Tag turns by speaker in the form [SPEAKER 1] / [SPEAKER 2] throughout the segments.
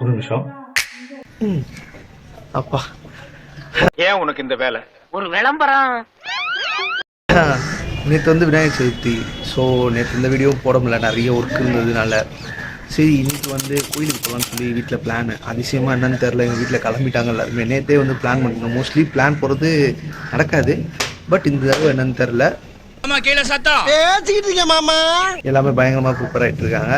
[SPEAKER 1] ஒரு நிமிஷம்
[SPEAKER 2] அப்பா.
[SPEAKER 3] ஏன் உனக்கு இந்த வேலை?
[SPEAKER 4] ஒரு விளம்பரம்.
[SPEAKER 2] நேற்று வந்து விநாயகர் சதுர்த்தி. ஸோ நேற்று இந்த வீடியோ போட முடியல. நிறைய ஒர்க் இருந்ததுனால. சரி இன்னைக்கு வந்து கோயிலுக்கு போகலான்னு சொல்லி வீட்டில் பிளான் அதிசயமாக என்னன்னு தெரில எங்கள் வீட்டில் கிளம்பிட்டாங்க எல்லாருமே. நேற்றே வந்து பிளான் பண்ணிருந்தோம் மோஸ்ட்லி பிளான் போகிறது நடக்காது. பட் இந்த தடவை என்னன்னு தெரில எல்லாமே பயங்கரமாக ப்ரிப்பேர் ஆகிட்டு இருக்காங்க.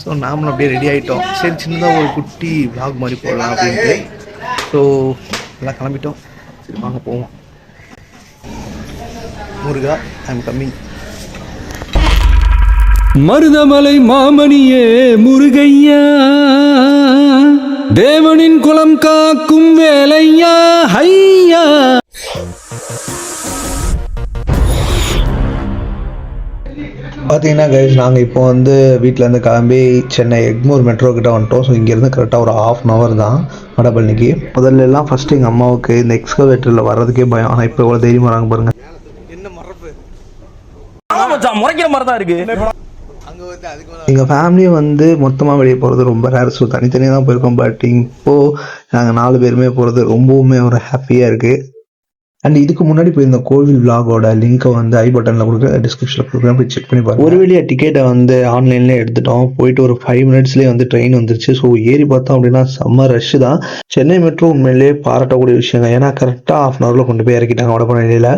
[SPEAKER 2] ஸோ நாமளும் அப்படியே ரெடி ஆகிட்டோம் சரி சின்னதாக ஒரு குட்டி vlog மாதிரி போடலாம் அப்படின்ட்டு. ஸோ எல்லாம் கிளம்பிட்டோம். சரி வாங்க போவோம். முருகா ஐம் கம்மிங்
[SPEAKER 5] மருதமலை மாமணியே முருகையா. தேவனின் குலம் காக்கும் வேலையா ஹையா.
[SPEAKER 2] பார்த்தீங்கன்னா கைஸ் நாங்கள் இப்போ வந்து வீட்டிலேருந்து கிளம்பி சென்னை எக்மூர் மெட்ரோ கிட்ட வந்துட்டோம். ஸோ இங்கேருந்து கரெக்டாக ஒரு ஆஃப் அன் ஹவர் தான் வடபழனிக்கு முதல்ல எல்லாம் ஃபஸ்ட்டு எங்கள் அம்மாவுக்கு இந்த எக்ஸ்கவேட்டரில் வர்றதுக்கே பயம். ஆனால் இப்போ எவ்வளோ தைரியம் வராங்க பாருங்க.
[SPEAKER 5] முறைக்கிற மாதிரி தான் இருக்கு.
[SPEAKER 2] எங்கள் ஃபேமிலியை வந்து மொத்தமாக வெளியே போகிறது ரொம்ப ரேர் ஸோ தனித்தனியாக தான் போயிருக்கோம் பட் இப்போது நாங்கள் நாலு பேருமே போகிறது ரொம்பவுமே ஒரு ஹாப்பியாக இருக்குது அண்ட் இதுக்கு முன்னாடி போயிருந்த கோவில் விலாகோட லிங்கை வந்து ஐ பட்டனில் கொடுக்குறேன் டிஸ்கிரிப்ஷனில் கொடுக்குறேன் போய் செக் பண்ணி பாருங்க. ஒரு வழியாக டிக்கெட்டை வந்து ஆன்லைன்லேயே எடுத்துட்டோம். போயிட்டு ஒரு ஃபைவ் மினிட்ஸ்லேயே வந்து ட்ரெயின் வந்துருச்சு. ஸோ ஏறி பார்த்தோம் அப்படின்னா செம்ம ரஷ் தான். சென்னை மெட்ரோ உண்மையிலேயே பாராட்டக்கூடிய விஷயங்க. ஏன்னா கரெக்டாக ஆஃப் அன் ஹவரில் கொண்டு போய் இறக்கிட்டாங்க வடபழனியில்.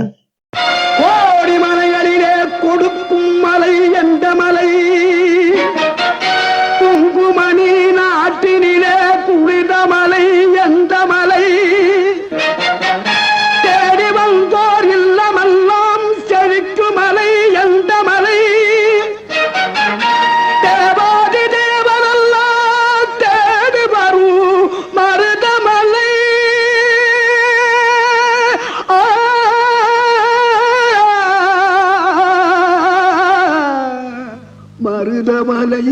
[SPEAKER 5] மருதமலை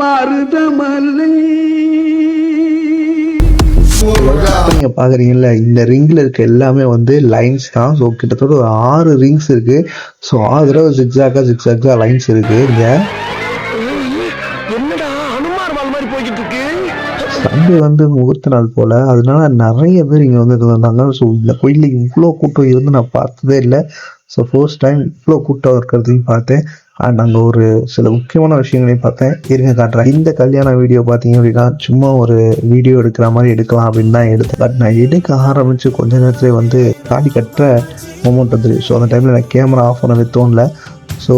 [SPEAKER 5] மருதமலை
[SPEAKER 2] நீங்க பாக்குறீங்கல்ல இந்த ரிங்ல இருக்க எல்லாமே வந்து லைன்ஸ் தான். ஸோ கிட்டத்தட்ட ஒரு ஆறு ரிங்ஸ் இருக்கு. ஸோ ஆறு தடவை ஜிக்ஸாக்கா ஜிக்ஸாக்கா லைன்ஸ் இருக்கு. இங்க
[SPEAKER 5] என்னடா அனுமார் வால் மாதிரி போய்கிட்டு இருக்கு?
[SPEAKER 2] சண்டே வந்து முகூர்த்த நாள் போல அதனால நிறைய பேர் இங்க வந்து இருந்தாங்க ஸோ இந்த கோயிலுக்கு இவ்வளோ கூட்டம் இருந்து நான் பார்த்ததே இல்லை. ஸோ ஃபர்ஸ்ட் டைம் இவ்வளோ கூட்டம் இருக்கிறதையும் பார்த்தேன். அண்ட் அங்கே ஒரு சில முக்கியமான விஷயங்களையும் பார்த்தேன். இருங்க காட்டுறேன். இந்த கல்யாண வீடியோ பார்த்தீங்க அப்படின்னா சும்மா ஒரு வீடியோ எடுக்கிற மாதிரி எடுக்கலாம் அப்படின்னு தான் எடுத்தேன். பட் நான் எடுக்க ஆரம்பித்து கொஞ்ச நேரத்துல வந்து காடி கட்டுற மூமெண்ட் வந்துடுச்சு ஸோ அந்த டைமில் நான் கேமரா ஆஃப் பண்ணவே தோணல. ஸோ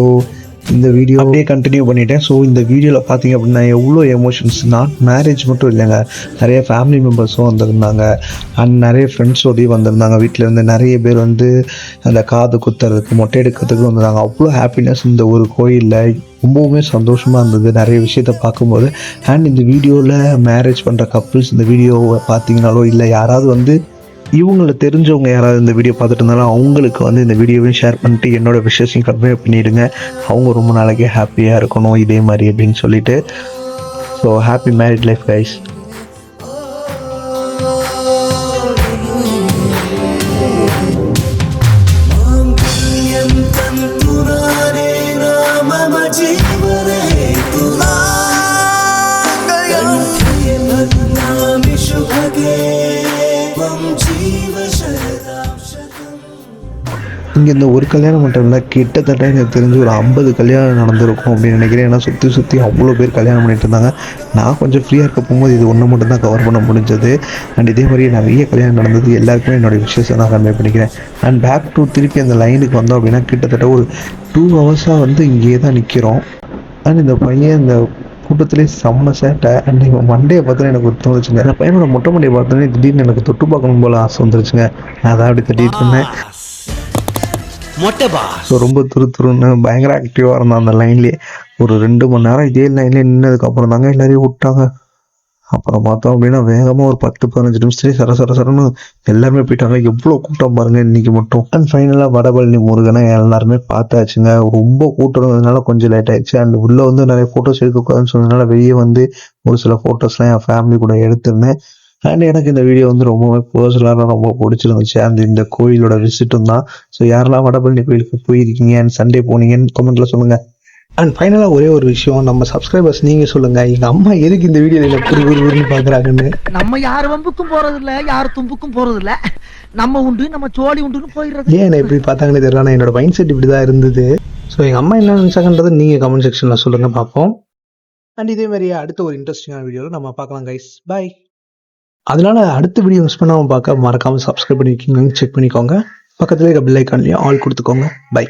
[SPEAKER 2] இந்த வீடியோ அப்படியே கண்டினியூ பண்ணிட்டேன். ஸோ இந்த வீடியோவில் பார்த்தீங்க அப்படின்னா எவ்வளோ எமோஷன்ஸ் நாட் மேரேஜ் மட்டும் இல்லைங்க. நிறைய ஃபேமிலி மெம்பர்ஸும் வந்திருந்தாங்க. அண்ட் நிறைய ஃப்ரெண்ட்ஸோடையும் வந்திருந்தாங்க. வீட்டிலேருந்து நிறைய பேர் வந்து அந்த காது குத்துறதுக்கு மொட்டை எடுக்கிறதுக்கு வந்திருந்தாங்க. அவ்வளோ ஹாப்பினஸ் இந்த ஒரு கோயிலில். ரொம்பவுமே சந்தோஷமாக இருந்தது நிறைய விஷயத்த பார்க்கும்போது. அண்ட் இந்த வீடியோவில் மேரேஜ் பண்ணுற கப்புள்ஸ் இந்த வீடியோவை பார்த்தீங்கனாலோ இல்லை யாராவது வந்து இவங்கள தெரிஞ்சவங்க யாராவது இந்த வீடியோ பார்த்துட்டு இருந்தாலும் அவங்களுக்கு வந்து இந்த வீடியோவையும் ஷேர் பண்ணிட்டு என்னோட விஷயத்தையும் கன்வே பண்ணிடுங்க. அவங்க ரொம்ப நாளைக்கு ஹாப்பியாக இருக்கணும் இதே மாதிரி அப்படின்னு சொல்லிட்டு. So happy married life guys இங்கே இந்த ஒரு கல்யாணம் மட்டும் இல்லை கிட்டத்தட்ட எனக்கு தெரிஞ்சு ஒரு ஐம்பது கல்யாணம் நடந்திருக்கும் அப்படின்னு நினைக்கிறேன். ஏன்னா சுற்றி சுற்றி அவ்வளோ பேர் கல்யாணம் பண்ணிட்டு இருந்தாங்க. நான் கொஞ்சம் ஃப்ரீயாக இருக்க போகும்போது இது ஒன்று மட்டும் தான் கவர் பண்ண முடிஞ்சது. அண்ட் இதே மாதிரி நிறைய கல்யாணம் நடந்தது. எல்லாருக்குமே என்னோட விஷயத்தை நான் கன்வே பண்ணிக்கிறேன். அண்ட் பேக் டு திருப்பி அந்த லைனுக்கு வந்தோம் அப்படின்னா கிட்டத்தட்ட ஒரு டூ ஹவர்ஸாக வந்து இங்கேயே தான் நிற்கிறோம் அண்ட் இந்த பையன் இந்த கூட்டத்திலே செம்ம சேட்டை அண்ட் இவன் மண்டையை பார்த்தா எனக்கு தோணுச்சுங்க அந்த பையனோட மொட்டை மண்டையை பார்த்தோன்னே திடீர்னு எனக்கு தொட்டு பார்க்கணும் போல ஆசை வந்துருச்சுங்க. நான் அதான் அப்படி தட்டிட்டு இருந்தேன். ஸோ ரொம்ப துரு துருன்னு பயங்கர ஆக்டிவாக இருந்தான் அந்த லைன்லேயே ஒரு ரெண்டு மணி நேரம் இதே லைன்லேயே நின்னதுக்கப்புறம் தாங்க எல்லாரையும் விட்டாங்க. அப்புறம் பார்த்தோம் அப்படின்னா வேகமாக ஒரு பத்து பதினஞ்சு நிமிஷத்துலேயே சர சர சரன்னு எல்லாருமே போயிட்டாங்க. எவ்வளோ கூட்டம் பாருங்க இன்னைக்கு மட்டும். அண்ட் ஃபைனலாக வடபழனி முருகனை எல்லாருமே பார்த்தாச்சுங்க. ரொம்ப கூட்டம் இருந்ததுனால கொஞ்சம் லேட் ஆயிடுச்சு. அண்ட் உள்ளே வந்து நிறைய ஃபோட்டோஸ் எடுக்கக்கூடாதுன்னு சொன்னதுனால வெளியே வந்து ஒரு சில ஃபோட்டோஸ்லாம் என் ஃபேமிலி கூட எடுத்திருந்தேன். அண்ட் எனக்கு இந்த வீடியோ வந்து ரொம்பவே பர்சனலாக ரொம்ப பிடிச்சிருந்துச்சு. அந்த இந்த கோயிலோட விசிட்டும் தான். ஸோ யாரெல்லாம் வடபழனி கோயிலுக்கு போயிருக்கீங்க அண்ட் சண்டே போனீங்கன்னு கமெண்ட்ல சொல்லுங்க. அண்ட் ஃபைனலாக ஒரே ஒரு விஷயம் நம்ம சப்ஸ்கிரைபர்ஸ் நீங்கள் சொல்லுங்கள் எங்கள் அம்மா எதுக்கு இந்த வீடியோவில் என்ன புரி புரி பார்க்குறாங்கன்னு
[SPEAKER 4] நம்ம யார் வம்புக்கும் போறது இல்ல யார் தும்புக்கும் போறது இல்ல நம்ம உண்டு நம்ம சோழி உண்டுன்னு போயிடுறது.
[SPEAKER 2] ஏன் என்ன இப்படி பார்த்தாங்கன்னு தெரியல ஆனால் என்னோட மைண்ட் செட் இப்படி தான் இருந்தது. ஸோ எங்கள் அம்மா என்ன நினச்சாங்கன்றது நீங்கள் கமெண்ட் செக்ஷனில் சொல்லுங்கள் பார்ப்போம். அண்ட் இதே மாதிரியே அடுத்த ஒரு இன்ட்ரெஸ்டிங்கான வீடியோவில் நம்ம பார்க்கலாம் கைஸ் பை அதனால அடுத்த வீடியோ மிஸ் பண்ணாமல் பார்க்க மறக்காமல் சப்ஸ்கிரைப் பண்ணி செக் பண்ணிக்கோங்க. பக்கத்துலேயே இருக்க பெல் ஆல் கொடுத்துக்கோங்க. பை